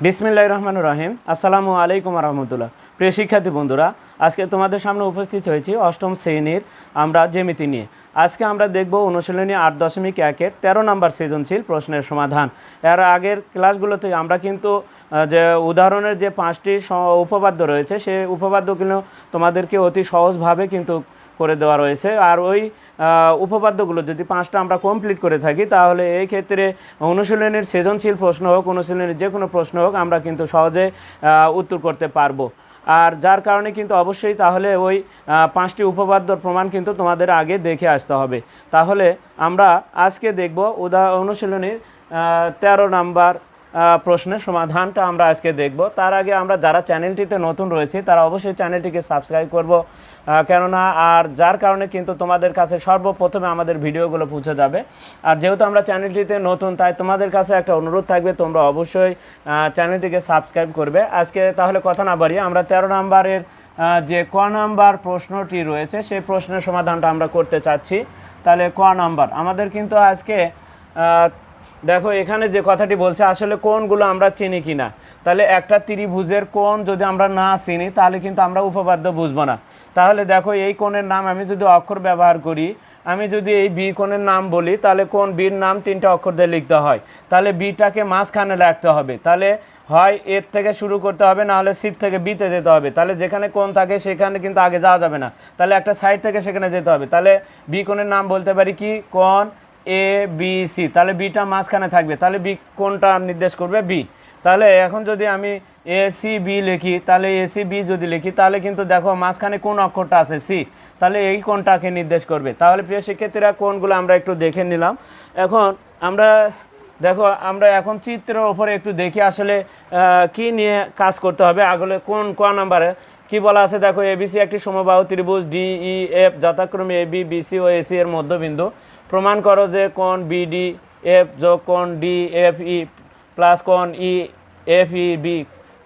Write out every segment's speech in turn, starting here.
বিসমিল্লাহ রহমান রহিম। আসসালামু আলাইকুম রহমতুল্লাহ। প্রিয় শিক্ষার্থী বন্ধুরা, আজকে তোমাদের সামনে উপস্থিত হয়েছি অষ্টম শ্রেণির আমরা জ্যামিতি নিয়ে। আজকে আমরা দেখব অনুশীলনী আট দশমিক একের তেরো নম্বর সৃজনশীল প্রশ্নের সমাধান। এর আগের ক্লাসগুলোতে আমরা কিন্তু যে উদাহরণের যে পাঁচটি স- উপপাদ্য রয়েছে সেই উপপাদ্যগুলো তোমাদেরকে অতি সহজভাবে কিন্তু করে দেওয়া রয়েছে। আর ওই উপপাদ্যগুলো যদি পাঁচটা আমরা কমপ্লিট করে থাকি, তাহলে এই ক্ষেত্রে অনুশীলনের সৃজনশীল প্রশ্ন হোক, অনুশীলনের যে কোনো প্রশ্ন হোক, আমরা কিন্তু সহজে উত্তর করতে পারব। আর যার কারণে কিন্তু অবশ্যই তাহলে ওই পাঁচটি উপপাদ্যর প্রমাণ কিন্তু তোমাদের আগে দেখে আসতে হবে। তাহলে আমরা আজকে দেখব উদা, অনুশীলনীর তেরো নাম্বার প্রশ্নের সমাধানটা আমরা আজকে দেখব। তার আগে আমরা যারা চ্যানেলটিতে নতুন রয়েছে, তারা অবশ্যই চ্যানেলটিকে সাবস্ক্রাইব করব। কেননা আর যার কারণে কিন্তু তোমাদের কাছে সর্বপ্রথমে আমাদের ভিডিওগুলো পৌঁছে যাবে। আর যেহেতু আমরা চ্যানেলটিতে নতুন, তাই তোমাদের কাছে একটা অনুরোধ থাকবে, তোমরা অবশ্যই চ্যানেলটিকে সাবস্ক্রাইব করবে। আজকে তাহলে কথা না বাড়িয়ে আমরা তেরো নম্বরের যে ক নাম্বার প্রশ্নটি রয়েছে, সেই প্রশ্নের সমাধানটা আমরা করতে চাচ্ছি। তাহলে ক নাম্বার, আমাদের কিন্তু আজকে দেখো এখানে যে কথাটি বলছে, আসলে কোনগুলো আমরা চিনি কিনা। তাহলে একটা ত্রিভুজের কোন যদি আমরা না চিনি, তাহলে কিন্তু আমরা উপপাদ্য বুঝব না। তাহলে দেখো এই কোণের নাম আমি যদি অক্ষর ব্যবহার করি, আমি যদি এই বি কোণের নাম বলি, তাহলে কোন বির নাম তিনটা অক্ষর দিয়ে লিখতে হয়। তাহলে বিটাকে মাঝখানে রাখতে হবে। তাহলে হয় এর থেকে শুরু করতে হবে নাহলে সিট থেকে বিতে যেতে হবে। তাহলে যেখানে কোন থাকে, সেখানে কিন্তু আগে যাওয়া যাবে না। তাহলে একটা সাইড থেকে সেখানে যেতে হবে। তাহলে বি কোণের নাম বলতে পারি কি? কোন এ বি সি তাহলে বিটা মাঝখানে থাকবে। তাহলে বি কোনটা নির্দেশ করবে বি তাহলে এখন যদি আমি এ সি বি লিখি, তাহলে এ সি বি যদি লিখি, তাহলে কিন্তু দেখো মাঝখানে কোন অক্ষরটা আছে? সি তাহলে এই কোনটাকে নির্দেশ করবে? তাহলে প্রিয় শিক্ষার্থীরা, কোনগুলো আমরা একটু দেখে নিলাম। এখন আমরা, দেখো আমরা এখন চিত্রের ওপরে একটু দেখি আসলে কি নিয়ে কাজ করতে হবে। আগলে কোন, ক নাম্বারে? কি বলা আছে? দেখো এবিসি একটি সমবাহু ত্রিভুজ ডি ই এফ যথাক্রমে এ বি বিসি ও এসি এর মধ্যবিন্দু। প্রমাণ করো যে কোন বিডি এফ যোগ কোন ডি এফ ই প্লাস কোন E, F, E, B,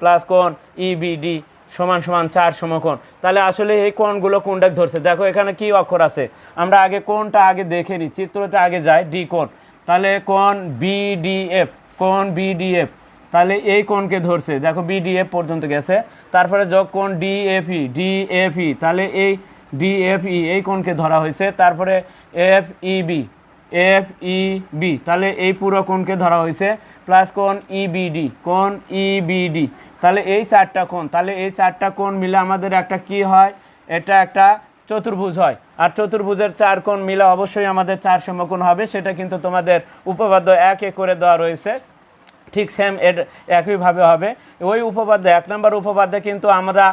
plus কোন ই ডি, সমান সমান চার সমকোণ। তাহলে আসলে এই কোণগুলো কোনটা ধরছে? দেখো এখানে কি অক্ষর আছে। আমরা আগে কোনটা আগে দেখে নিই, চিত্রতে আগে যাই, ডি কোণ। তাহলে কোন বিডিএফ কোন বিডিএফ তাহলে এই কোণকে ধরছে। দেখো বিডিএফ পর্যন্ত গেছে। তারপরে যোগ কোন ডিএফই ডিএফই তাহলে এই ডিএফই এই কোণকে ধরা হয়েছে। তারপরে F EB F, E, B. তাহলে এই পুরো কোণকে ধরা হয়েছে। প্লাস কোন ইবিডি কোন ইবিডি তাহলে এই চারটা কোণ, তাহলে এই চারটা কোণ মিলে আমাদের একটা কি হয়? এটা একটা চতুর্ভুজ হয়। আর চতুর্ভুজের চার কোণ মিলে অবশ্যই আমাদের চার সমকোণ হবে, সেটা কিন্তু তোমাদের উপপাদ্য এক করে দেওয়া রয়েছে। ঠিক সেম এর একইভাবে হবে। ওই উপপাদ্য, এক নম্বর উপপাদ্যে কিন্তু আমরা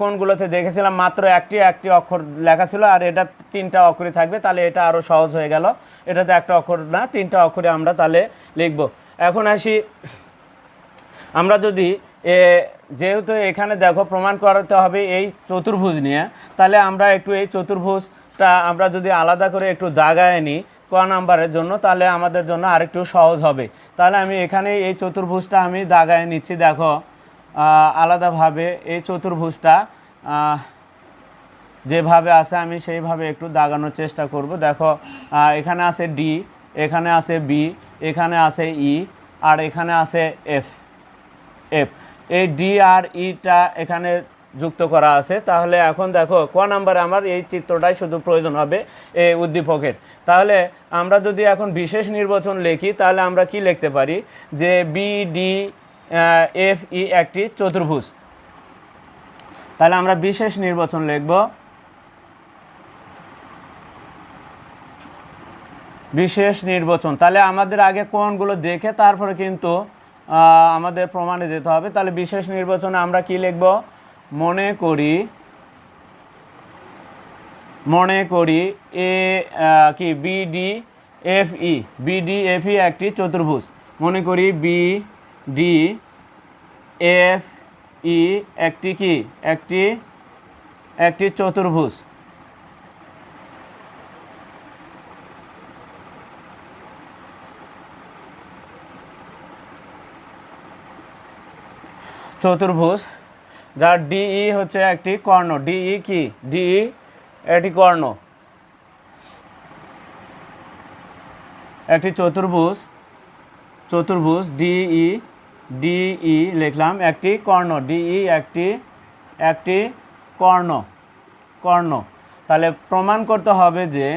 কোনগুলোতে দেখেছিলাম মাত্র একটি একটি অক্ষর লেখা ছিল, আর এটা তিনটা অক্ষরই থাকবে, তাহলে এটা আরও সহজ হয়ে গেল। এটাতে একটা অক্ষর না, তিনটা অক্ষরে আমরা তাহলে লিখব। এখন আসি। আমরা যদি, এ, যেহেতু এখানে দেখো প্রমাণ করাতে হবে এই চতুর্ভুজ নিয়ে, তাহলে আমরা একটু এই চতুর্ভুজটা আমরা যদি আলাদা করে একটু দাগায় নিই ক নাম্বারের জন্য, তাহলে আমাদের জন্য আরেকটু সহজ হবে। তাহলে আমি এখানে এই চতুর্ভুজটা আমি দাগায় নিচ্ছি, দেখো আলাদাভাবে এই চতুর্ভুজটা যেভাবে আছে আমি সেইভাবে একটু দাগানোর চেষ্টা করব। দেখো এখানে আছে ডি এখানে আছে বি এখানে আছে ই আর এখানে আছে এফ এফ এই ডি আর ইটা এখানে যুক্ত করা আছে। তাহলে এখন দেখো, ক নাম্বারে আমার এই চিত্রটাই শুধু প্রয়োজন হবে এই উদ্দীপকের। তাহলে আমরা যদি এখন বিশেষ নির্বাচন লিখি, তাহলে আমরা কি লিখতে পারি? যে বি ডি এফ ই একটি চতুর্ভুজ। তাহলে আমরা বিশেষ নির্বাচন লিখব। বিশেষ নির্বাচন। তাহলে আমাদের আগে কোনগুলো দেখে তারপরে কিন্তু আমাদের প্রমাণে যেতে হবে। তাহলে বিশেষ নির্বাচনে আমরা কি লিখব? মনে করি মনে করি এ কি BD F E BD F E একটি চতুর্ভুজ। মনে করি বি ডি এফ ই একটি কি? একটি একটি চতুর্ভুজ। চতুর্ভুজ, যার ডিই হচ্ছে একটি কর্ণ। ডিই কি? ডিই একটি কর্ণ। একটি চতুর্ভুজ চতুর্ভুজ ডিই ডিই লিখলাম, একটি কর্ণ। ডিই একটি একটি কর্ণ কর্ণ। তাহলে প্রমাণ করতে হবে যে,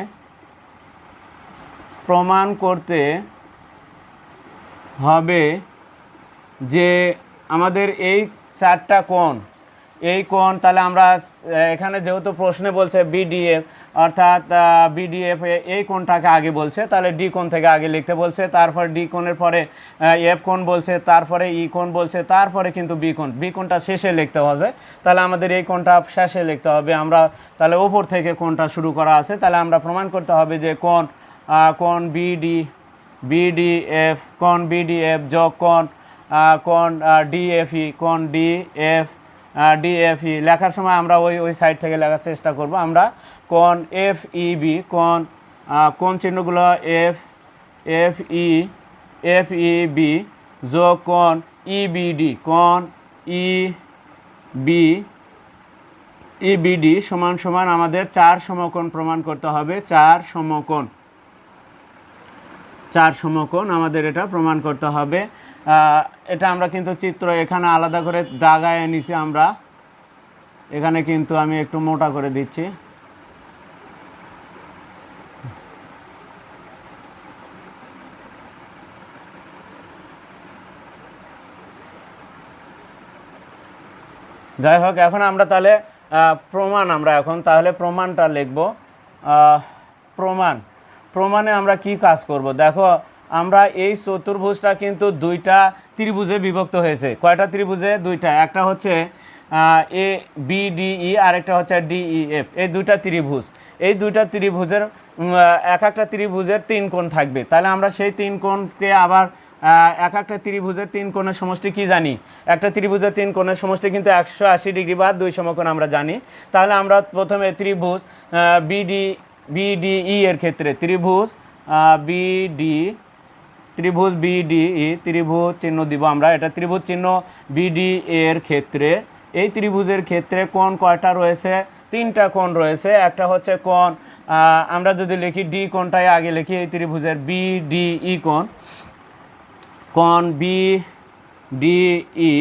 প্রমাণ করতে হবে যে আমাদের এই চারটা কোণ এই কোণ তাহলে আমরা এখানে যেহেতু প্রশ্নে বলছে বিডিএফ অর্থাৎ বিডিএফ এই কোণটাকে আগে বলছে তাহলে ডি কোণ থেকে আগে লিখতে বলছে তারপর ডি কোণের পরে এফ কোণ বলছে তারপরে ই কোণ বলছে তারপরে কিন্তু বি কোণ বি কোণটা শেষে লিখতে হবে তাহলে আমাদের এই কোণটা শেষে লিখতে হবে আমরা তাহলে ওপর থেকে কোণটা শুরু করা আছে তাহলে আমরা প্রমাণ করতে হবে যে আহ, কোণ বিডি বিডিএফ কোণ বিডিএফ যোগ কোণ কোণ ডিএফই কোণ ডিএফ ডিএফই লেখার সময় আমরা ওই ওই সাইড থেকে লেখার চেষ্টা করব। আমরা কোন এফ ইবি কোণ কোন কোণ চিহ্নগুলো F F E F E B যোগ কোণ ইবিডি কোন ই বি ইবিডি সমান সমান আমাদের চার সমকোণ প্রমাণ করতে হবে। চার সমকোণ চার সমকোণ আমাদের এটা প্রমাণ করতে হবে। এটা আমরা কিন্তু চিত্র এখানে আলাদা করে দাগায় নিছি আমরা। এখানে কিন্তু আমি একটু মোটা করে দিচ্ছি। যাই হোক, এখন আমরা তাহলে প্রমাণ আমরা এখন, তাহলে প্রমাণটা লিখব। প্রমাণ। প্রমাণে আমরা কি কাজ করব? দেখো আমরা এই চতুর্ভুজটা কিন্তু দুইটা ত্রিভুজে বিভক্ত হয়েছে। কয়টা ত্রিভুজে? দুইটা। একটা হচ্ছে এ, বি, ডি, ই আরেকটা হচ্ছে ডিই এফ। এই দুইটা ত্রিভুজ। এই দুইটা ত্রিভুজের এক একটা ত্রিভুজের তিন কোণ থাকবে। তাহলে আমরা সেই তিন কোণকে আবার এক একটা ত্রিভুজের তিন কোণের সমষ্টি কি জানি? একটা ত্রিভুজের তিন কোণের সমষ্টি কিন্তু একশো আশি ডিগ্রি বা দুই সমকোণ আমরা জানি। তাহলে আমরা প্রথমে ত্রিভুজ বিডি বিডিই এর ক্ষেত্রে ত্রিভুজ বিডি ত্রিভুজ বিডিই ত্রিভুজ চিহ্ন দিব আমরা। এটা ত্রিভুজ চিহ্ন বিডি এর ক্ষেত্রে। এই ত্রিভুজের ক্ষেত্রে কোন কয়টা রয়েছে? তিনটা কোণ রয়েছে। একটা হচ্ছে আহ, আমরা যদি লিখি ডি কোণটাই আগে লিখি এই ত্রিভুজের বিডিই কোণ। কোণ বি ডি ই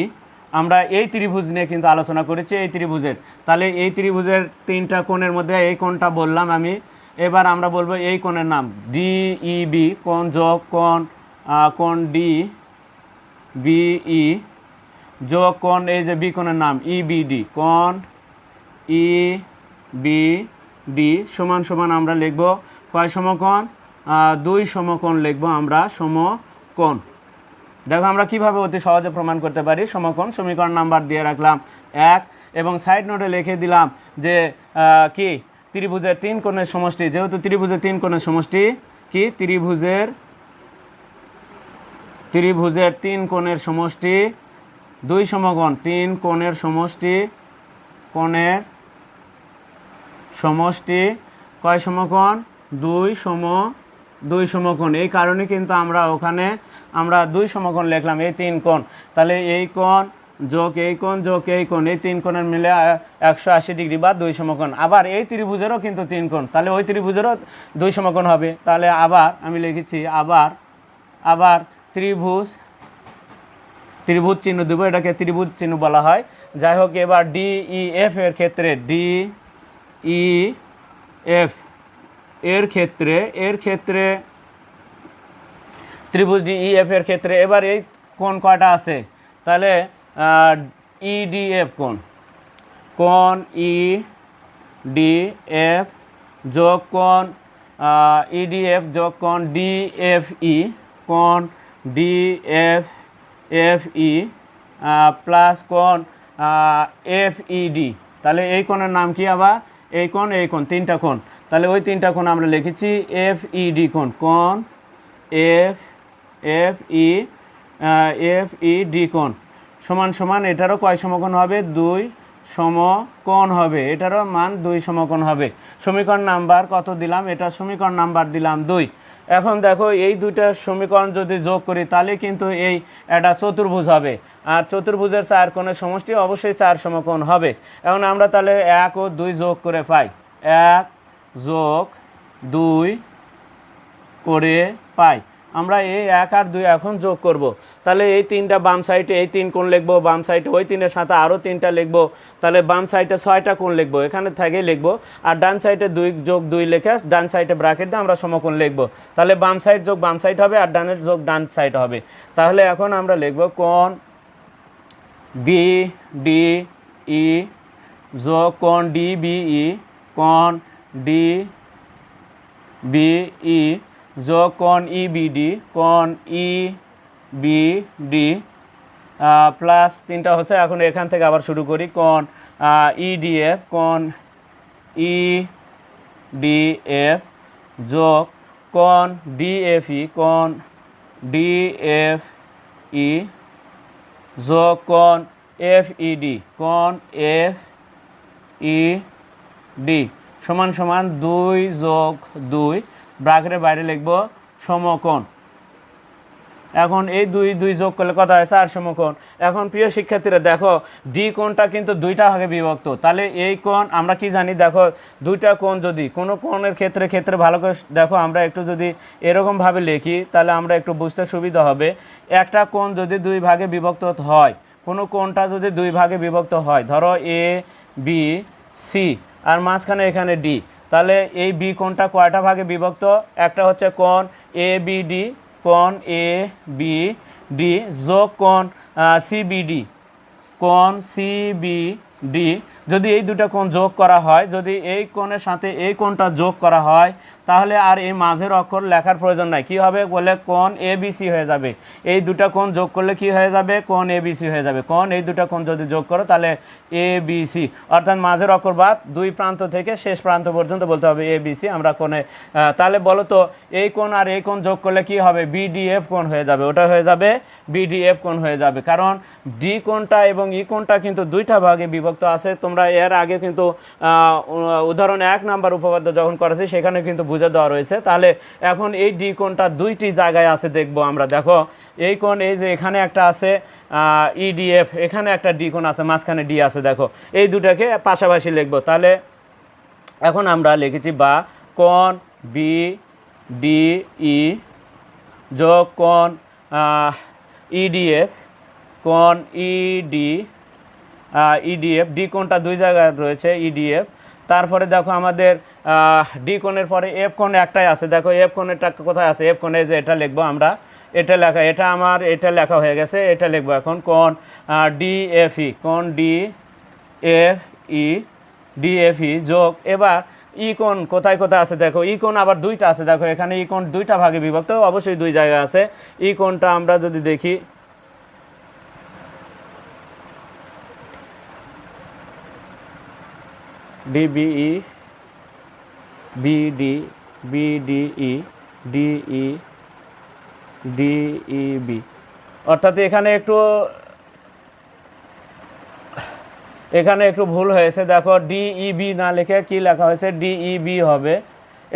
আমরা এই ত্রিভুজ নিয়ে কিন্তু আলোচনা করেছি এই ত্রিভুজের। তাহলে এই ত্রিভুজের তিনটা কোণের মধ্যে এই কোণটা বললাম আমি। এবার আমরা বলব এই কোণের নাম ডিইবি কোণ যোগ কোণ আহ, কোণ ডি বিই যোগ কোণ এই যে বি কোণের নাম ইবিডি কোণ ই বি ডি সমান সমান আমরা লিখব কয় সমকোণ? দুই সমকোণ লিখব আমরা সমকোণ। দেখো আমরা কীভাবে অতি সহজে প্রমাণ করতে পারি? সমকোণ সমীকরণ নাম্বার দিয়ে রাখলাম এক এবং সাইড নোটে লিখে দিলাম যে কি? ত্রিভুজের তিন কোণের সমষ্টি। যেহেতু ত্রিভুজের তিন কোণের সমষ্টি, কি? ত্রিভুজের ত্রিভুজের তিন কোণের সমষ্টি, দুই সমকোণ, তিন কোণের সমষ্টি কোণের সমষ্টি, কয় সমকোণ? দুই সম, দুই সমকোণ। এই কারণে কিন্তু আমরা ওখানে, আমরা দুই সমকোণ লিখলাম, এই তিন কোণ। তাহলে এই কোণ যোগ এই কোণ, যোগ এই কোণ, এই তিন কোণের মিলে একশো আশি ডিগ্রি বা দুই সমকোণ। আবার এই ত্রিভুজেরও কিন্তু তিন কোণ। তাহলে ওই ত্রিভুজেরও দুই সমকোণ হবে। তাহলে আবার আমি লিখেছি আবার আবার ত্রিভুজ ত্রিভুজ চিহ্ন দেবো, এটাকে ত্রিভুজ চিহ্ন বলা হয়। যাই হোক, এবার ডি ই এফ এর ক্ষেত্রে ডি ই এফ এর ক্ষেত্রে এর ক্ষেত্রে, ত্রিভুজ ডি ই এফ এর ক্ষেত্রে, এবার এই কোন কয়টা আছে? তাহলে ই ডি এফ কোন কোন ই ডি এফ যোগ কোন ইডিএফ যোগ কোন ডি এফ ই কোন D F F E plus কোন এফ ইডি তাহলে এই কোণের নাম কি আবার? এই কোণ এই কোণ, তিনটা কোণ। তাহলে ওই তিনটা কোণ আমরা লিখেছি এফ ইডি কোণ। কোণ F F E F E D কোণ। সমান সমান এটারও কয় সমকোণ হবে? দুই সমকোণ হবে। এটারও মান দুই সমকোণ হবে। সমীকরণ নাম্বার কত দিলাম? এটা সমীকরণ নাম্বার দিলাম দুই। এখন দেখো, এই দুইটা সমীকরণ যদি যোগ করি, তাহলে কিন্তু এই একটা চতুর্ভুজ হবে। আর চতুর্ভুজের চার কোণের সমষ্টি অবশ্যই চার সমকোণ হবে। এখন আমরা তাহলে এক ও দুই যোগ করে পাই। এক যোগ দুই করে পাই। আমরা এই এক আর দুই এখন যোগ করব। তাহলে এই তিনটা বাম সাইডে এই তিন কোণ লিখব, বাম সাইডে ওই তিনের সাথে আরও তিনটা লিখব। তাহলে বাম সাইডে ছয়টা কোণ লিখব, এখানে থেকে লিখব। আর ডান সাইডে দুই যোগ দুই লেখে ডান সাইডে ব্র্যাকেট দিয়ে আমরা সমকোণ লিখব। তাহলে বাম সাইড যোগ বাম সাইড হবে আর ডানের যোগ ডান সাইড হবে। তাহলে এখন আমরা লিখব কোণ বি ডি ই যোগ কোণ ডি বি ই কোণ ডি বি ই যোগ কোণ ই, বি, ডি কোণ ই, বি, ডি প্লাস তিনটা হচ্ছে, এখন এখান থেকে আবার শুরু করি কোণ ই, ডি, এফ কোণ ই, ডি, এফ যোগ কোণ ডি, এফ, ই কোণ ডি, এফ, ই যোগ কোণ এফ, ই, ডি কোণ এফ, ই, ডি, সমান সমান দুই যোগ দুই ব্রাকেটের বাইরে লিখব সমকোণ। এখন এই দুই দুই যোগ করলে কত হয়? চার সমকোণ। এখন প্রিয় শিক্ষার্থীরা, দেখো, ডি কোণটা কিন্তু দুইটা ভাগে বিভক্ত। তাহলে এই কোণ আমরা কি জানি? দেখো, দুইটা কোণ যদি, কোনো কোণের ক্ষেত্রে ক্ষেত্রে ভালো করে দেখো, আমরা একটু যদি এরকমভাবে লিখি, তাহলে আমরা একটু বুঝতে সুবিধা হবে। একটা কোণ যদি দুই ভাগে বিভক্ত হয়, কোনো কোণটা যদি দুই ভাগে বিভক্ত হয়, ধরো এ বি সি আর মাঝখানে এখানে ডি তাহলে এই বি কোনটা কয়টা ভাগে বিভক্ত? একটা হচ্ছে কোন এ বি ডি, কোণ এ বি ডি যোগ কোন সিবিডি কোণ সিবিডি যদি এই দুটো কোণ যোগ করা হয়, যদি এই কোণের সাথে এই কোণটা যোগ করা হয়, তাহলে আর এই মাঝের অক্ষর লেখার প্রয়োজন নাই। কি হবে? বলে কোণ এ বিসি হয়ে যাবে। এই দুটো কোণ যোগ করলে কি হয়ে যাবে? কোণ বিসি হয়ে যাবে। কোণ এই দুটো কোণ যদি যোগ করো, তাহলে এ বিসি অর্থাৎ মাঝের অক্ষর বাদ দুই প্রান্ত থেকে শেষ প্রান্ত পর্যন্ত বলতে হবে এ বিসি আমরা কোণে তাহলে বলো তো, এই কোণ আর এই কোণ যোগ করলে কি হবে? বিডিএফ কোণ হয়ে যাবে। ওটা হয়ে যাবে বিডিএফ কোণ হয়ে যাবে। কারণ ডি কোণটা এবং ই কোণটা কিন্তু দুইটা ভাগে বিভক্ত আছে। তোমরা এর আগে কিন্তু উদাহরণ এক নাম্বার উপপাদ্য যখন করেছি, সেখানে কিন্তু বুঝে দেওয়া রয়েছে। তাহলে এখন এই ডি কোণটা দুইটি জায়গায় আছে দেখব আমরা। দেখো, এই কোণ এই যে এখানে একটা আছে ইডিএফ এখানে একটা ডি কোণ আছে, মাঝখানে ডি আছে, দেখো। এই দুটাকে পাশাপাশি লিখব। তাহলে এখন আমরা লিখেছি বা কোণ বি ডি ই যোগ কোণ ইডিএফ কোণ ইডি ইডিএফ ডি কোনটা দুই জায়গায় রয়েছে ইডিএফ তারপরে দেখো আমাদের ডি কোণের পরে এফ কোণ একটাই আছে। দেখো এফ কোণেরটা কোথায় আছে? এফ কোণে যে এটা লিখব আমরা। এটা লেখা, এটা আমার, এটা লেখা হয়ে গেছে। এটা লিখব এখন কোণ ডিএফই কোন ডি এফ ই ডিএফই যোগ। এবার ই কোণ কোথায় কোথায় আছে? দেখো ই কোণ আবার দুইটা আছে। দেখো এখানে ই কোণ দুইটা ভাগে বিভক্ত, অবশ্যই দুই জায়গা আছে। ই কোণটা আমরা যদি দেখি DBE BD BDE DE DEB অর্থাৎ এখানে একটু এখানে একটু ভুল হয়েছে। দেখো ডিইবি না লিখে কি লেখা হয়েছে? ডিইবি হবে।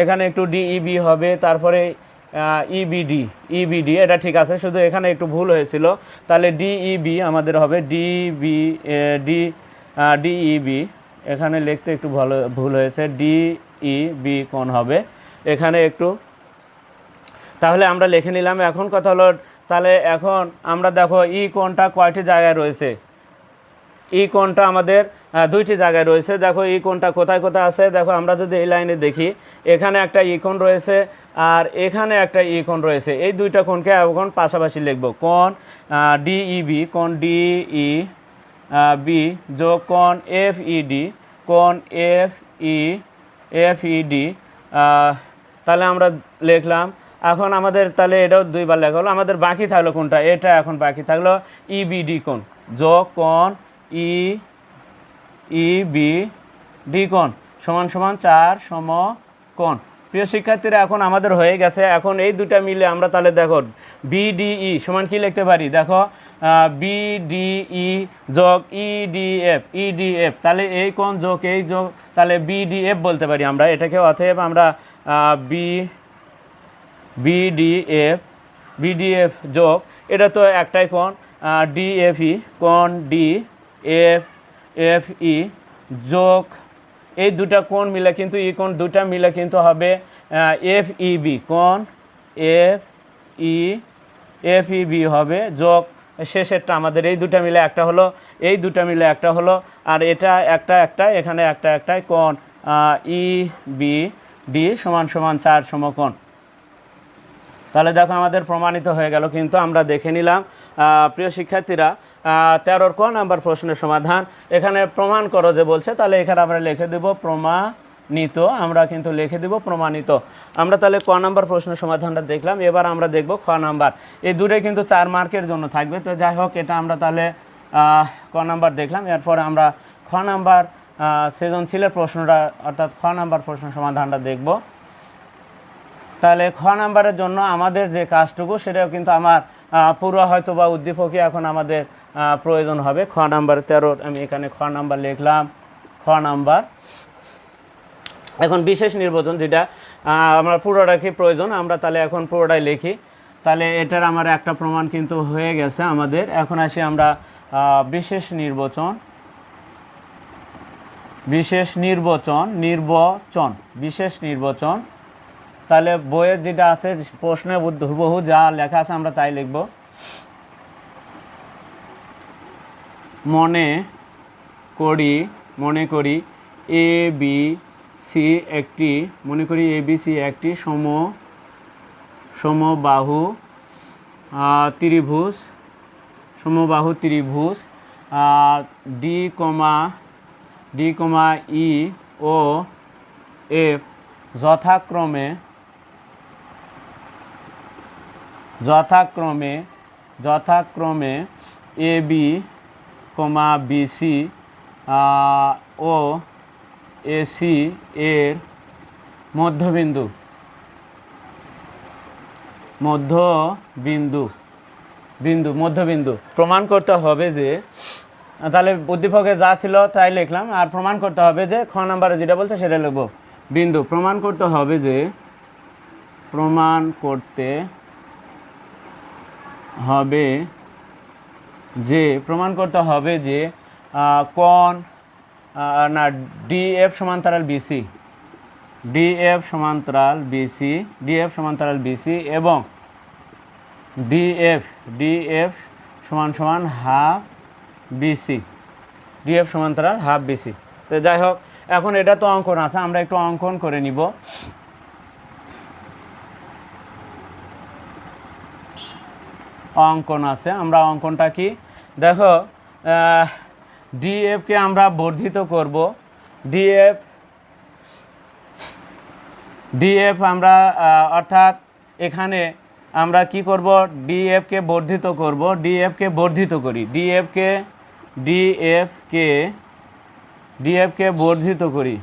এখানে একটু ডিইবি হবে, তারপরে ইবিডি ইবিডি এটা ঠিক আছে, শুধু এখানে একটু ভুল হয়েছিল। তাহলে ডিইবি আমাদের হবে ডিবি ডি ডিইবি এখানে লিখতে একটু ভালো ভুল হয়েছে ডি ই বি কোন হবে। এখানে একটু, তাহলে আমরা লিখে নিলাম, এখন কথা হলো, তাহলে এখন আমরা দেখো ই কোনটা কয়টি জায়গায় রয়েছে? ই কোনটা আমাদের দুইটি জায়গায় রয়েছে। দেখো ই কোনটা কোথায় কোথায় আছে? দেখো আমরা যদি এই লাইনে দেখি, এখানে একটা ই কোণ রয়েছে আর এখানে একটা ই কোণ রয়েছে। এই দুইটা কোনকে এখন পাশাপাশি লিখব। কোণ ডিইবি কোণ ডিই বি যোগ কোণ এফ ইডি কোণ এফ ই এফ ইডি তাহলে আমরা লিখলাম, এখন আমাদের তাহলে এটাও দুইবার লেখা হলো, আমাদের বাকি থাকল কোনটা? এটা এখন বাকি থাকল ইবিডি কোণ, যোগ কোণ ই ই বি ডি কোণ, সমান সমান চার সম কোণ। প্রিয় শিক্ষার্থীরা, এখন আমাদের হয়ে গেছে। এখন এই দুটা মিলে আমরা তাহলে দেখো বিডিই সমান কি লিখতে পারি? দেখো বিডিই যোগ ইডিএফ ইডিএফ, তাহলে এই কোন যোগ, এই যোগ, তাহলে বিডিএফ বলতে পারি আমরা। এটাকে অতএব আমরা বি, বিডিএফ বিডিএফ যোগ, এটা তো একটাই কোণ ডিএফই কোন ডি, এফ এফ ই যোগ এই দুটা কোণ মিলে কিন্তু, ই কোণ দুটা মিলে কিন্তু হবে এফ ইবি কোণ F E F E B হবে। যোগ শেষেরটা আমাদের এই দুটা মিলে একটা হলো, এই দুটা মিলে একটা হলো, আর এটা একটা একটা, এখানে একটা একটাই কোণ ই বি ডি সমান সমান চার সমকোণ। তাহলে দেখো আমাদের প্রমাণিত হয়ে গেল, কিন্তু আমরা দেখে নিলাম প্রিয় শিক্ষার্থীরা তেরোর ক নাম্বার প্রশ্নের সমাধান। এখানে প্রমাণ করো যে বলছে, তাহলে এখানে আমরা লিখে দেব প্রমাণিত। আমরা কিন্তু লিখে দেব প্রমাণিত। আমরা তাহলে ক নাম্বার প্রশ্নের সমাধানটা দেখলাম। এবার আমরা দেখব খ নাম্বার। এই দুটোই কিন্তু চার মার্কের জন্য থাকবে। তো যাই হোক, এটা আমরা তাহলে ক নাম্বার দেখলাম। এরপর আমরা খ নাম্বার সৃজনশীলের প্রশ্নটা, অর্থাৎ খ নাম্বার প্রশ্ন সমাধানটা দেখব। তাহলে খ নাম্বারের জন্য আমাদের যে কাজটুকু, সেটাও কিন্তু আমার পুরো হয়তো বা উদ্দীপকই এখন আমাদের প্রয়োজন হবে। খ নাম্বার তেরোর আমি এখানে খ নাম্বার লিখলাম। খ নাম্বার। এখন বিশেষ নির্বাচন যেটা আমরা পুরোটা কি প্রয়োজন? আমরা তাহলে এখন পুরোটাই লিখি। তাহলে এটার আমার একটা প্রমাণ কিন্তু হয়ে গেছে আমাদের। এখন আসি আমরা বিশেষ নির্বাচন। বিশেষ নির্বাচন নির্বাচন, বিশেষ নির্বাচন। তাহলে বইয়ের যেটা আছে প্রশ্নে হুবহু যা লেখা আছে আমরা তাই লিখব। মনে করি মনে করি এ বি সি একটি, মনে করি এ বি সি একটি সম, সমবাহু ত্রিভুজ সমবাহু ত্রিভুজ D comma D comma E ও এফ যথাক্রমে যথাক্রমে যথাক্রমে এ বি কমা বিসি ও, এসি এর মধ্যবিন্দু। মধ্যবিন্দু। বিন্দু, মধ্যবিন্দু। প্রমাণ করতে হবে যে, তাহলে উদ্দীপকে যা ছিল তাই লিখলাম, আর প্রমাণ করতে হবে যে খ নাম্বারে যেটা বলছে সেটা লিখব। বিন্দু, প্রমাণ করতে হবে যে, প্রমাণ করতে হবে যে প্রমাণ করতে হবে যে কোন না, ডিএফ সমান্তরাল বিসি। ডিএফ সমান্তরাল বিসি, ডিএফ সমান্তরাল বিসি এবং ডিএফ ডিএফ সমান সমান হাফ বিসি। ডিএফ সমান্তরাল হাফ বিসি। তো যাই হোক, এখন এটা তো অঙ্কন আছে, আমরা একটু অঙ্কন করে নিব। অঙ্কন আছে। আমরা অঙ্কনটা কি? দেখো ডিএফকে আমরা বর্ধিত করব। ডিএফ ডিএফ আমরা অর্থাৎ এখানে আমরা কি করব? ডিএফকে বর্ধিত করব। ডিএফকে বর্ধিত করি। ডিএফকে ডিএফকে ডিএফকে বর্ধিত করি।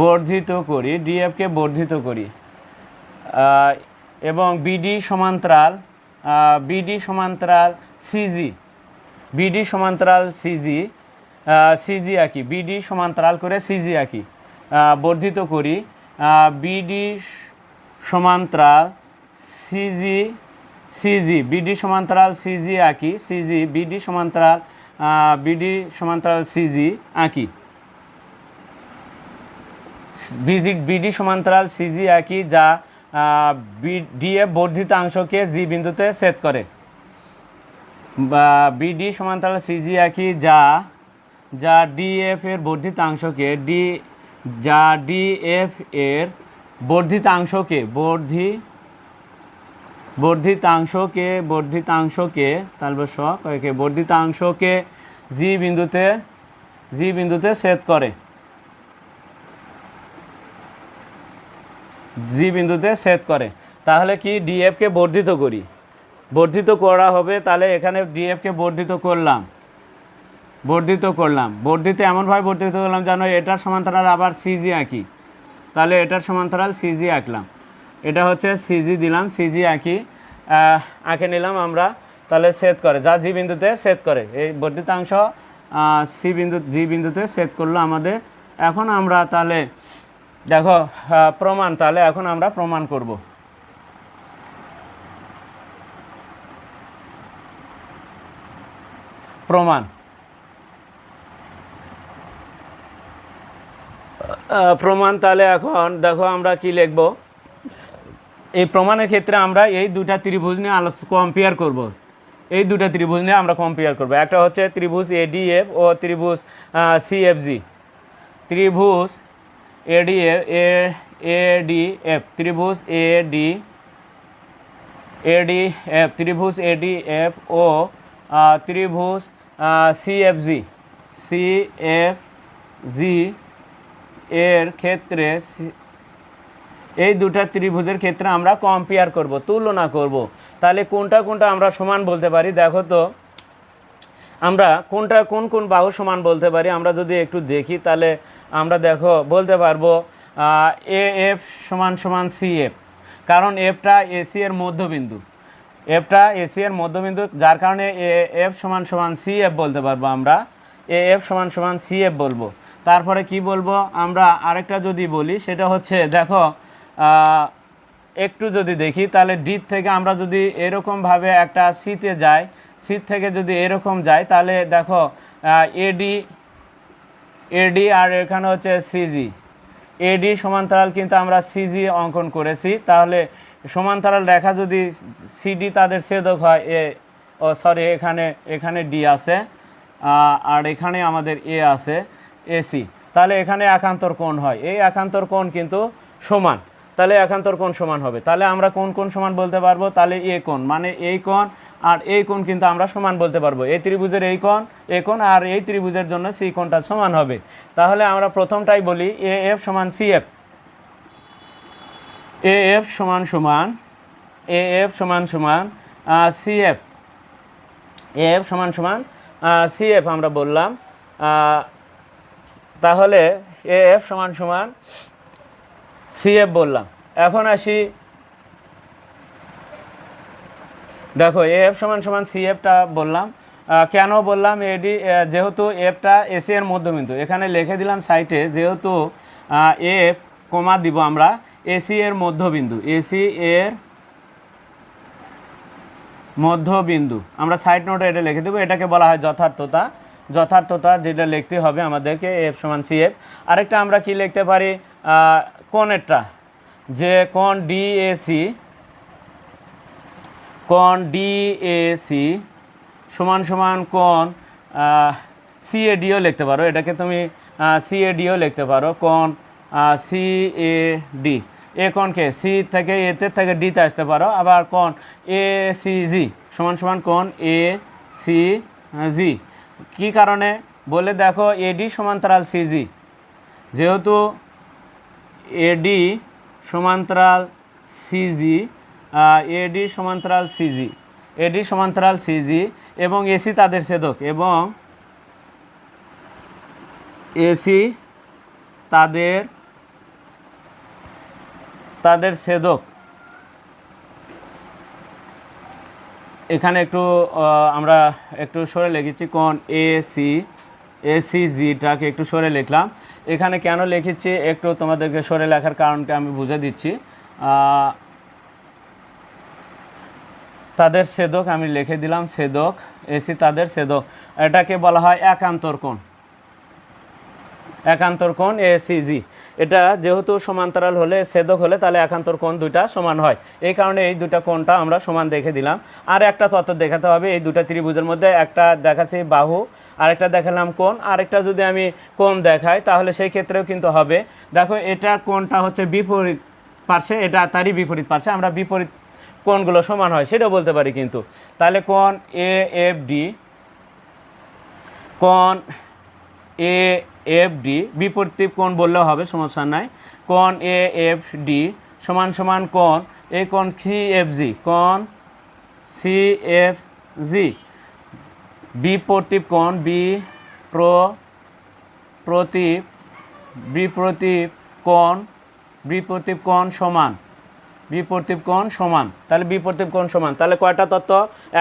বর্ধিত করি। ডিএফকে বর্ধিত করি। এবং বিডি সমান্তরাল বিডি সমান্তরাল সিজি বিডি সমান্তরাল সিজি সিজি আঁকি বিডি সমান্তরাল করে সিজি আঁকি বর্ধিত করি বিডি সমান্তরাল সিজি সিজি বিডি সমান্তরাল সিজি আঁকি সিজি বিডি সমান্তরাল বিডি সমান্তরাল সিজি আঁকি বিডি সমান্তরাল সিজি আঁকি যা ডিএফ বর্ধিত অংশকে জি বিন্দুতে ছেদ করে। বিডি সমান্তরাল সিজি একই যা যা ডিএফ এর বর্ধিতাংশকে ডি যা ডিএফ এর বর্ধিতাংশকে বর্ধি, বর্ধিতাংশকে বর্ধিতাংশকে, তাহলে সব বর্ধিতাংশকে জি বিন্দুতে জি বিন্দুতে ছেদ করে। জি বিন্দুতে ছেদ করে। তাহলে কি ডিএফকে বর্ধিত করি? বর্ধিত করা হবে, তাহলে এখানে ডিএফকে বর্ধিত করলাম। বর্ধিত করলাম। বর্ধিত এমনভাবে বর্ধিত করলাম যেন এটার সমান্তরাল আবার সিজি আঁকি। তাহলে এটার সমান্তরাল সিজি আঁকলাম। এটা হচ্ছে সিজি দিলাম সিজি আঁকি আঁকে নিলাম আমরা। তাহলে ছেদ করে, যা জি বিন্দুতে ছেদ করে। এই বর্ধিতাংশ সি বিন্দু জি বিন্দুতে ছেদ করল আমাদের। এখন আমরা তাহলে দেখো প্রমাণ তাহলে এখন আমরা প্রমাণ করব। প্রমাণ। প্রমাণ তাহলে এখন দেখো আমরা কি লিখব। এই প্রমাণের ক্ষেত্রে আমরা এই দুটা ত্রিভুজ নিয়ে আলোচনা কম্পেয়ার করব। এই দুটা ত্রিভুজ নিয়ে আমরা কম্পেয়ার করব। একটা হচ্ছে ত্রিভুজ এডিএফ ও ত্রিভুজ সিএফজি ত্রিভুজ এডিএফ এডিএফ ত্রিভুজ এডি এডিএফ ত্রিভুজ এডিএফ ও আহ, ত্রিভুজ সিএফজি সিএফজি এর ক্ষেত্রে এই দুটা ত্রিভুজের ক্ষেত্রে আমরা কম্পেয়ার করব তুলনা করব। তাহলে কোনটা কোনটা আমরা সমান বলতে পারি? দেখো তো আমরা কোনটা কোন কোন বাহু সমান বলতে পারি? আমরা যদি একটু দেখি তাহলে আমরা দেখো, বলতে পারব এ এফ সমান সমান সি এফ কারণ এফটা এসি এর মধ্যবিন্দু। এফটা এসি এর মধ্যবিন্দু, যার কারণে এ এফ সমান সমান সি এফ বলতে পারব আমরা। এ এফ সমান সমান সি এফ বলব। তারপরে কি বলব? আমরা আরেকটা যদি বলি, সেটা হচ্ছে, দেখো একটু যদি দেখি, তাহলে ডি থেকে আমরা যদি এরকমভাবে একটা সিতে যাই সি থেকে যদি এরকম যাই, তাহলে দেখো এডি এডি আর এখানে হচ্ছে সিজি এডি সমান্তরাল কিন্তু আমরা সিজি অঙ্কন করেছি। তাহলে সমান্তরাল রেখা যদি সিডি তাদের ছেদক হয় এ ও সরি এখানে এখানে ডি আছে আর এখানে আমাদের এ আছে এসি তাহলে এখানে একান্তর কোণ হয়। এই একান্তর কোণ কিন্তু সমান। তাহলে একান্তর কোণ সমান হবে। তাহলে আমরা কোন কোন সমান বলতে পারব? তাহলে এ কোণ। মানে এই কোণ আর এই কোণ কিন্তু আমরা সমান বলতে পারব। এই ত্রিভুজের এই কোণ, এ কোণ আর এই ত্রিভুজের জন্য সি কোণটা সমান হবে। তাহলে আমরা প্রথমটাই বলি এ এফ সমান সি এফ। এ এফ সমান সমান, এ এফ সমান সমান সি এফ। এ এফ সমান সমান সি এফ আমরা বললাম। তাহলে এ এফ সমান সমান সি এফ বললাম। এখন আসি দেখো এফ সমান সমান সি এফটা বললাম। কেন বললাম? এডি যেহেতু এফটা এসি এর মধ্যবিন্দু। এখানে লিখে দিলাম সাইটে যেহেতু এফ কমা দিব আমরা এসি এর মধ্যবিন্দু। এসি এর মধ্যবিন্দু। আমরা সাইড নোটে এটা লিখে দেবো। এটাকে বলা হয় যথার্থতা। যথার্থতা যেটা লিখতে হবে আমাদেরকে এফ সমান সি এফ আরেকটা আমরা কি লিখতে পারি? আহ, কোণেরটা। যে কোণ ডিএসি কোণ ডিএসি সমান সমান কোণ সিএডিও লিখতে পারো। এটাকে তুমি সিএডিও লিখতে পারো। কোণ সিএডি এ কোণকে সি থেকে এতে থেকে ডিতে আসতে পারো। আবার কোণ এ সি জি সমান সমান কোণ এ সি জি কী কারণে? বলে দেখো এডি সমান্তরাল সিজি যেহেতু এডি সমান্তরাল সিজি এডি সমান্তরাল সিজি এডি সমান্তরাল সিজি এবং এসি তাদের ছেদক এবং এসি তাদের তাদের ছেদক। এখানে একটু আমরা একটু সরে লিখেছি কোন এ সি এ সি জিটাকে একটু সরে লিখলাম। এখানে কেন লিখেছি একটু তোমাদেরকে সরে লেখার কারণকে আমি বুঝে দিচ্ছি। তাদের সেদক আমি লিখে দিলাম, সেদক এসি তাদের সেদক। এটাকে বলা হয় একান্তর কোণ। একান্তর কোণ এসিজি এটা যেহেতু সমান্তরাল হলে, সেদক হলে, তাহলে একান্তর কোণ দুইটা সমান হয়। এই কারণে এই দুটা কোণটা আমরা সমান দেখে দিলাম। আর একটা তত্ত্ব দেখাতে হবে, এই দুটা ত্রিভুজের মধ্যে একটা দেখাচ্ছি বাহু, আরেকটা দেখালাম কোণ। আরেকটা যদি আমি কোণ দেখাই, তাহলে সেই ক্ষেত্রেও কিন্তু হবে। দেখো, এটা কোণটা হচ্ছে বিপরীত পার্শ্বে, এটা তারই বিপরীত পার্শ্বে। আমরা বিপরীত কোণগুলো সমান হয়, সেটাও বলতে পারি কিন্তু। তাহলে কোন এ এফ ডি কোন এ এফ ডি বিপরীত কোণ বললেও হবে, সমস্যা নাই। কোন এ এফ ডি সমান সমান কোন এই কোন সি এফ জি কোন সি এফ জি বিপরীত কোণ বি প্র, প্রতীপ বিপ্রতীপ কোণ, বিপরীত কোণ সমান। বিপরীত কোণ সমান। তাহলে বিপরীত কোণ সমান। তাহলে কয়টা তত্ত্ব?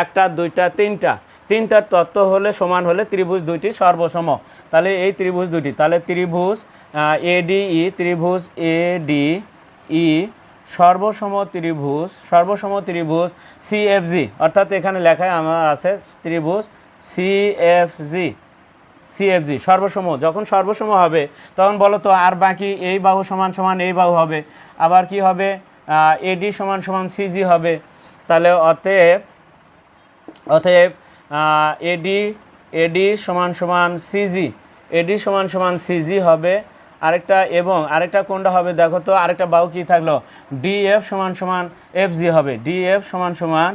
একটা, দুইটা, তিনটা। তিনটা তত্ত্ব হলে সমান হলে ত্রিভুজ দুইটি সর্বসম। তাহলে এই ত্রিভুজ দুইটি। তাহলে ত্রিভুজ এডিই ত্রিভুজ এডি ই সর্বসম ত্রিভুজ সর্বসম ত্রিভুজ সিএফজি অর্থাৎ এখানে লেখায় আমার আছে ত্রিভুজ সিএফজি সিএফজি সর্বসম। যখন সর্বসম হবে, তখন বলো তো আর বাকি এই বাহু সমান সমান, এই বাহু হবে। আবার কি হবে? এডি সমান সমান সিজি হবে। তাহলে অতএব অতএব এডি এডি সমান সমান সিজি, এডি সমান সমান সিজি হবে। আরেকটা এবং আরেকটা কোনটা হবে? দেখো তো, আরেকটা বাহু কি থাকল? ডিএফ সমান সমান এফ জি হবে। ডিএফ সমান সমান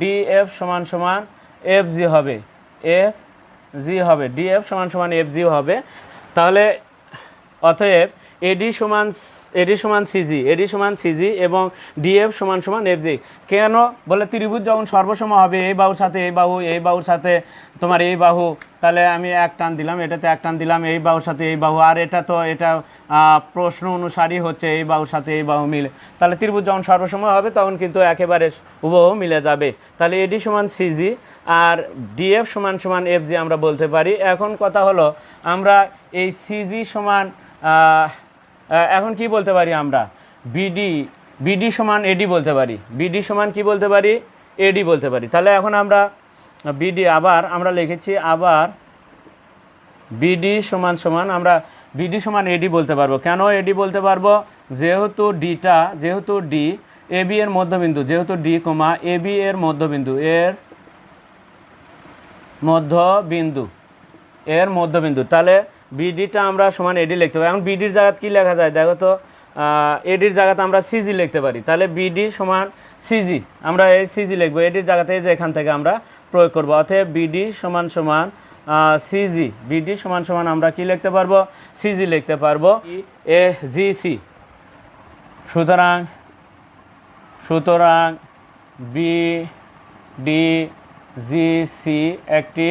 ডিএফ সমান সমান এফ জি হবে। এফ জি হবে। ডিএফ সমান সমান এফ জি হবে। তাহলে অতএব এডি সমান এডি সমান সিজি এডি সমান সিজি এবং ডিএফ সমান সমান এফজি কেন? বলে ত্রিভুজ যখন সর্বসম হবে, এই বাহুর সাথে এই বাহু, এই বাহুর সাথে তোমার এই বাহু, তাহলে আমি এক টান দিলাম, এটাতে এক টান দিলাম, এই বাহুর সাথে এই বাহু, আর এটা তো এটা প্রশ্ন অনুসারী হচ্ছে এই বাহুর সাথে এই বাহু মিলে। তাহলে ত্রিভুজ যখন সর্বসম হবে, তখন কিন্তু একেবারে হুবহু মিলে যাবে। তাহলে এডি সমান সিজি আর ডিএফ সমান সমান এফজি আমরা বলতে পারি। এখন কথা হলো, আমরা এই সিজি সমান এখন কি বলতে পারি আমরা? বিডি বিডি সমান এডি বলতে পারি। বিডি সমান কি বলতে পারি? এডি বলতে পারি। তাহলে এখন আমরা বিডি আবার আমরা লিখেছি আবার বিডি সমান সমান আমরা বিডি সমান এডি বলতে পারব। কেন এডি বলতে পারব? যেহেতু ডিটা, যেহেতু ডি, এ বি এর মধ্যবিন্দু, যেহেতু ডি কমা, এ বি এর মধ্যবিন্দু এর মধ্যবিন্দু এর মধ্যবিন্দু। তাহলে বিডিটা আমরা সমান এডি লিখতে পারি। এখন বিডির জায়গায় কী লেখা যায়? দেখো তো এডির জায়গাতে আমরা সিজি লিখতে পারি। তাহলে বিডি সমান সিজি আমরা এই সিজি লিখব। এডির জায়গাতে যে এখান থেকে আমরা প্রয়োগ করব। অতএব বিডি সমান সমান সিজি বিডি সমান সমান আমরা কি লিখতে পারব? সিজি লিখতে পারব। এ জি সি সুতরাং সুতরাং বি ডি জি সি একটি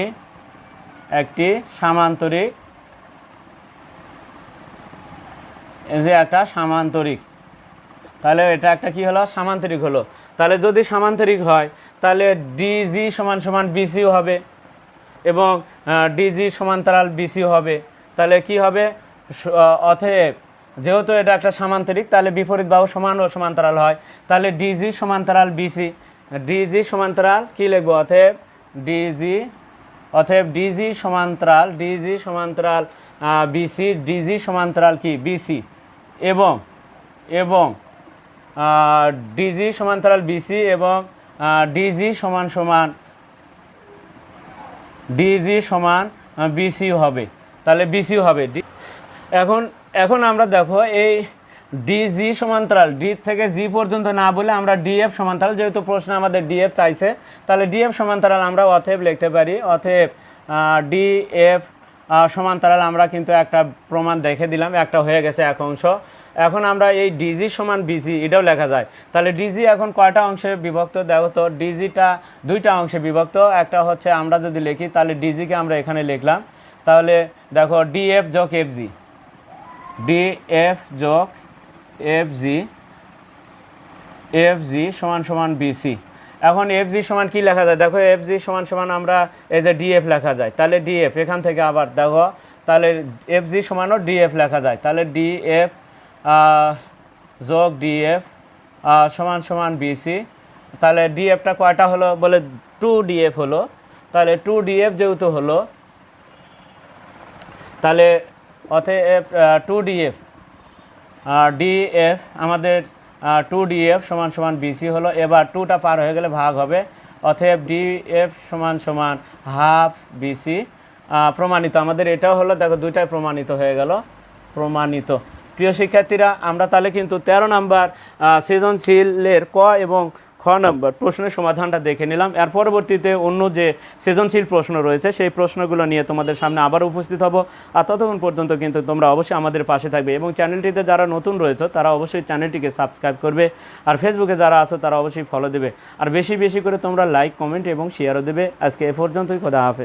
একটি সামান্তরিক যে একটা সামান্তরিক। তাহলে এটা একটা কি হলো? সামান্তরিক হলো। তাহলে যদি সামান্তরিক হয়, তাহলে ডিজি সমান সমান বিসিও হবে এবং ডিজি সমান্তরাল বিসিও হবে। তাহলে কি হবে? অতএব যেহেতু এটা একটা সামান্তরিক, তাহলে বিপরীত বাহু সমান ও সমান্তরাল হয়। তাহলে ডিজি সমান্তরাল বিসি ডিজি সমান্তরাল কি লিখব? অতএব ডিজি অতএব ডিজি সমান্তরাল ডিজি সমান্তরাল বিসি ডিজি সমান্তরাল কি? বিসি এবং এবং ডিজি সমান্তরাল বিসি এবং ডিজি সমান সমান, ডিজি সমান বিসি হবে। তাহলে বিসি হবে। এখন এখন আমরা দেখো এই ডিজি সমান্তরাল ডি থেকে জি পর্যন্ত না বলে আমরা ডিএফ সমান্তরাল যেহেতু প্রশ্ন আমাদের ডিএফ চাইছে, তাহলে ডিএফ সমান্তরাল আমরা অথেব লিখতে পারি অথেব ডিএফ সমান্তরাল আমরা কিন্তু একটা প্রমাণ দেখে দিলাম, একটা হয়ে গেছে এক অংশ। এখন আমরা এই ডিজি সমান বিজি এটাও লেখা যায়। তাহলে ডিজি এখন কয়টা অংশে বিভক্ত? দেখো তো ডিজিটা দুইটা অংশে বিভক্ত। একটা হচ্ছে আমরা যদি লিখি, তাহলে ডিজিকে আমরা এখানে লিখলাম। তাহলে দেখো ডিএফ যোগ এফ জি ডিএফ যোগ এফ জি এফ জি সমান সমান বিসি এখন এফ জি সমান কি লেখা যায়? দেখো এফ জি সমান সমান আমরা এই যে ডিএফ লেখা যায়। তাহলে ডিএফ এখান থেকে আবার দেখো, তাহলে এফ জি সমানও ডিএফ লেখা যায়। তাহলে ডিএফ যোগ ডিএফ সমান সমান বিসি তাহলে ডিএফটা কয়টা হলো? বলে টু ডিএফ হলো। তাহলে টু ডিএফ যেহেতু হলো, তাহলে অথে এফ টু ডিএফ ডিএফ আমাদের টু ডিএফ সমান সমান বিসি হলো। এবার টুটা পার হয়ে গেলে ভাগ হবে। অতএব ডিএফ সমান সমান হাফ বিসি প্রমাণিত। আমাদের এটাও হলো, দেখো দুইটাই প্রমাণিত হয়ে গেল। প্রমাণিত। প্রিয় শিক্ষার্থীরা, আমরা তাহলে কিন্তু তেরো নাম্বার সৃজনশীলের ক এবং খ নম্বর প্রশ্নের সমাধানটা দেখে নিলাম। এর পরবর্তীতে অন্য যে সৃজনশীল প্রশ্ন রয়েছে, সেই প্রশ্নগুলো নিয়ে তোমাদের সামনে আবার উপস্থিত হব। আর ততক্ষণ পর্যন্ত কিন্তু তোমরা অবশ্যই আমাদের পাশে থাকবে এবং চ্যানেলটিতে যারা নতুন রয়েছে, তারা অবশ্যই চ্যানেলটিকে সাবস্ক্রাইব করবে। আর ফেসবুকে যারা আছো, তারা অবশ্যই ফলো দেবে। আর বেশি বেশি করে তোমরা লাইক কমেন্ট এবং শেয়ারও দেবে। আজকে এ পর্যন্তই, খোদা হাফেজ।